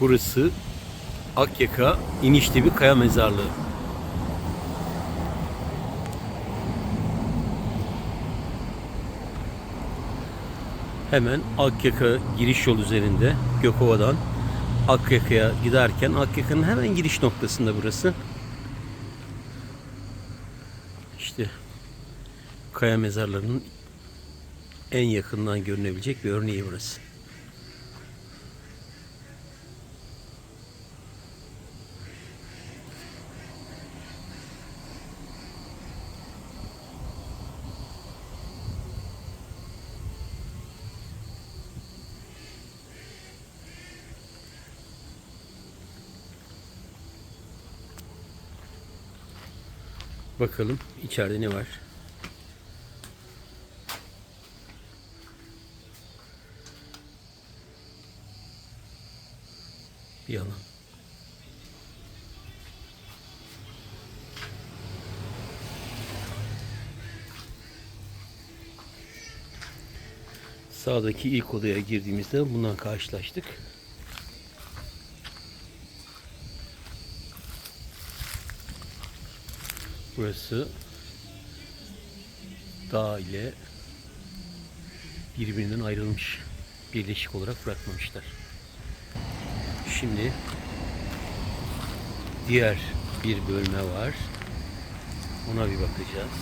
Burası Akyaka İniştepe Kaya Mezarlığı. Hemen Akyaka giriş yol üzerinde Gökova'dan Akyaka'ya giderken Akyaka'nın hemen giriş noktasında burası. İşte kaya mezarlarının en yakından görünebilecek bir örneği burası. Bakalım içeride ne var? Bir alan. Sağdaki ilk odaya girdiğimizde bundan karşılaştık. Burası dağ ile birbirinden ayrılmış. Birleşik olarak bırakmamışlar. Şimdi diğer bir bölme var. Ona bir bakacağız.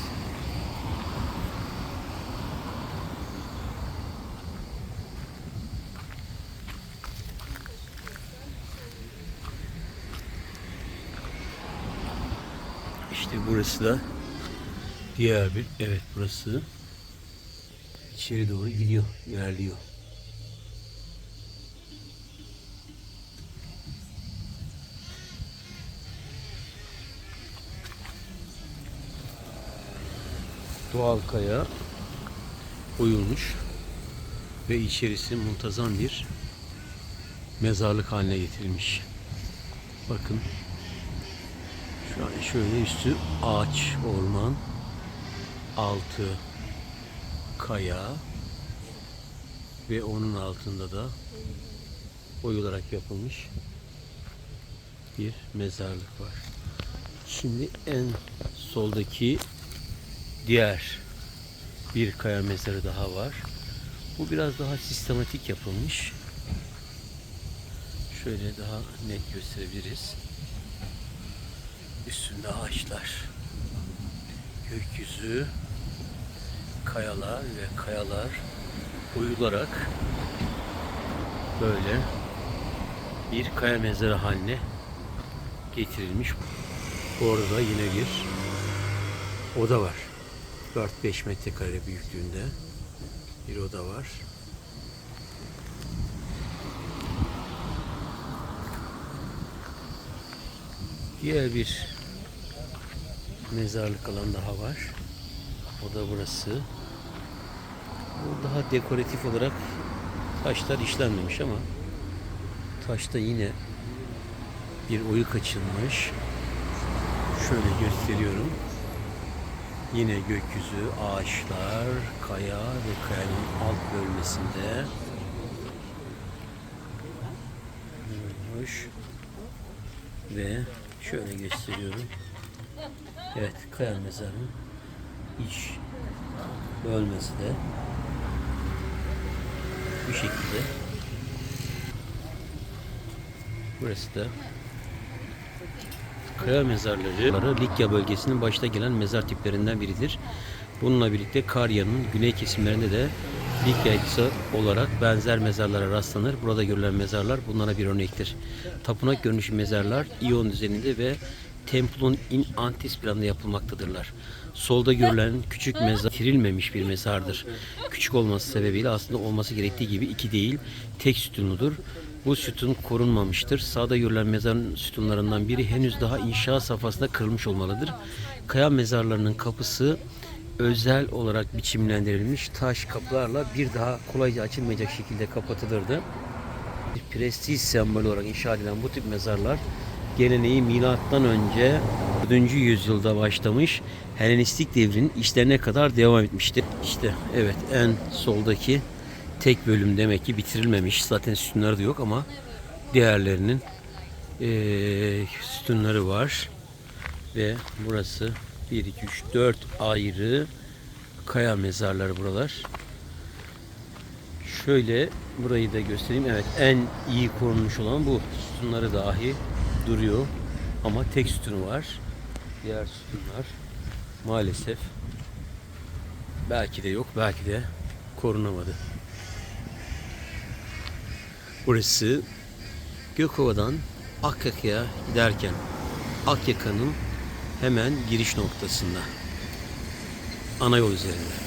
İşte burası da diğer bir evet burası içeri doğru gidiyor, ilerliyor. Doğal kaya oyulmuş ve içerisi muntazam bir mezarlık haline getirilmiş. Bakın şu an şöyle üstü ağaç, orman, altı kaya ve onun altında da oyularak yapılmış bir mezarlık var. Şimdi en soldaki diğer bir kaya mezarı daha var. Bu biraz daha sistematik yapılmış. Şöyle daha net gösterebiliriz. Üstünde ağaçlar, gökyüzü, kayalar ve kayalar uyularak böyle bir kaya mezarı haline getirilmiş. Orada yine bir oda var. 4-5 metrekare büyüklüğünde bir oda var. Diğer bir mezarlık alan daha var. O da burası. Bu daha dekoratif olarak taşlar işlenmemiş ama taşta yine bir oyuk açılmış. Şöyle gösteriyorum. Yine gökyüzü, ağaçlar, kaya ve kayanın alt bölmesinde. Hoş. Ve şöyle gösteriyorum. Evet, kaya mezarının iç bölmesi de bu şekilde. Burası da Kaya mezarları Likya bölgesinin başta gelen mezar tiplerinden biridir. Bununla birlikte Karya'nın güney kesimlerinde de Likya kısa olarak benzer mezarlara rastlanır. Burada görülen mezarlar bunlara bir örnektir. Tapınak görünüşü mezarlar İyon düzeninde ve Templon in Antis planında yapılmaktadırlar. Solda görülen küçük mezar bitirilmemiş bir mezardır. Küçük olması sebebiyle aslında olması gerektiği gibi iki değil, tek sütunludur. Bu sütun korunmamıştır. Sağda görülen mezarın sütunlarından biri henüz daha inşa safhasında kırılmış olmalıdır. Kaya mezarlarının kapısı özel olarak biçimlendirilmiş taş kapılarla bir daha kolayca açılmayacak şekilde kapatılırdı. Bir prestij sembolü olarak inşa edilen bu tip mezarlar geleneği milattan önce 4. yüzyılda başlamış Helenistik devrin işlerine kadar devam etmiştir. İşte evet en soldaki tek bölüm demek ki bitirilmemiş. Zaten sütunları da yok ama değerlerinin eee, sütunları var. Ve burası 1, 2, 3, 4 ayrı kaya mezarları buralar. Şöyle burayı da göstereyim. Evet en iyi korunmuş olan bu. Sütunları dahi duruyor. Ama tek sütunu var. Diğer sütunlar maalesef belki de yok belki de korunamadı. Burası Gökova'dan Akyaka'ya giderken Akyaka'nın hemen giriş noktasında. Ana yol üzerinde.